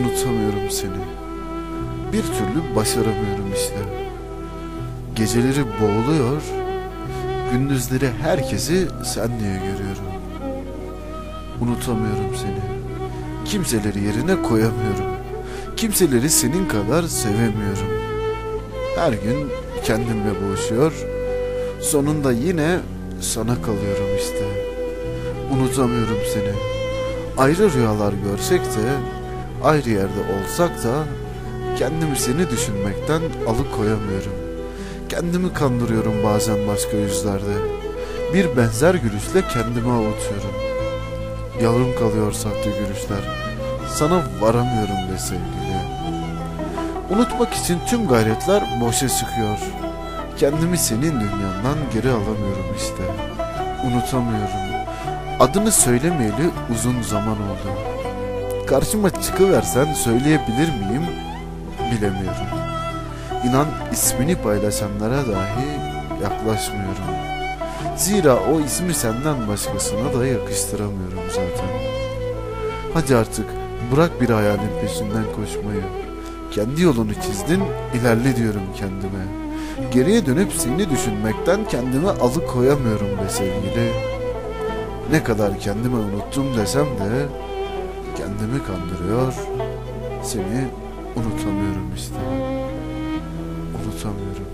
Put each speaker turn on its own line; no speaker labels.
unutamıyorum seni. Bir türlü başaramıyorum işte. Geceleri boğuluyor, gündüzleri herkesi sen diye görüyorum. Unutamıyorum seni. Kimseleri yerine koyamıyorum. Kimseleri senin kadar sevemiyorum. Her gün kendimle boğuşuyor. Sonunda yine sana kalıyorum işte. Unutamıyorum seni. Ayrı rüyalar görsek de, ayrı yerde olsak da kendimi seni düşünmekten alıkoyamıyorum. Kendimi kandırıyorum bazen başka yüzlerde. Bir benzer gülüşle kendimi avutuyorum. Yavrum kalıyor sahte gülüşler. Sana varamıyorum be sevgili. Unutmak için tüm gayretler boşa çıkıyor. Kendimi senin dünyandan geri alamıyorum işte. Unutamıyorum. Adını söylemeyeli uzun zaman oldu. Karşıma çıkıversen söyleyebilir miyim bilemiyorum. İnan ismini paylaşanlara dahi yaklaşmıyorum. Zira o ismi senden başkasına da yakıştıramıyorum zaten. Hadi artık bırak bir hayalin peşinden koşmayı. Kendi yolunu çizdin, ilerle diyorum kendime. Geriye dönüp seni düşünmekten kendimi alıkoyamıyorum be sevgili. Ne kadar kendimi unuttum desem de kendimi kandırıyor, seni unutamıyorum işte. Unutamıyorum.